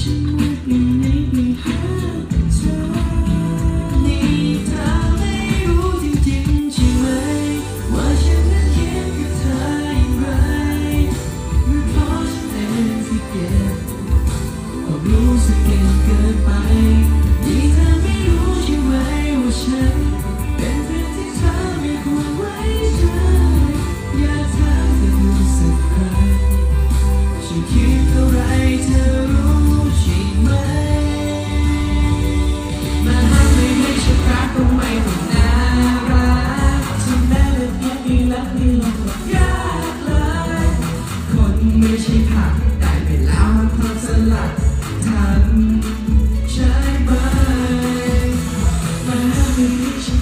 ฉันคงเปลี่ยนไม่หา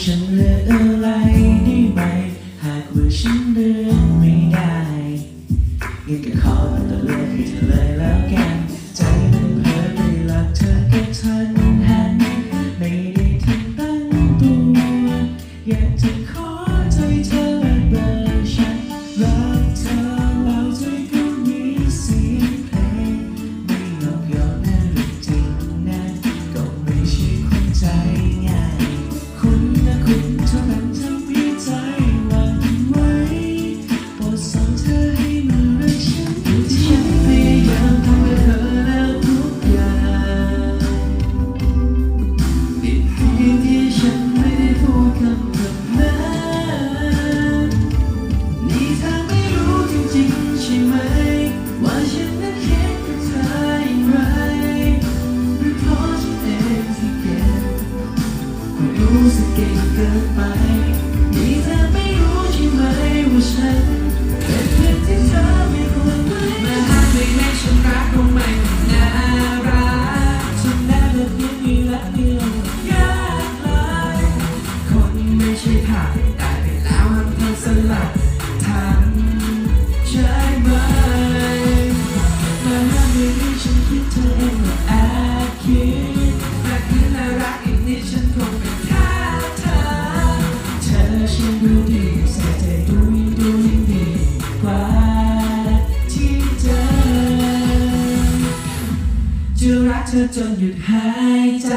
ฉันเลืออะไรได้ไหม หากว่าฉันเลือกไม่ได้งั้นก็ขอเป็นตัวเลือกให้เธอเลยแล้วกัน ใจมันเพ้อไปรักเธอแค่ฉัน รู้สึกเก่งเกินไปที่เธอไม่รู้ใช่ไหมว่าฉันเป็นเพื่อนที่เธอไม่ควรไหมเมื่หาไม่แม้ฉันรักคงไม่น่ารักฉันได้แต่เพียงนี้และนี้ จนหยุดหายใจ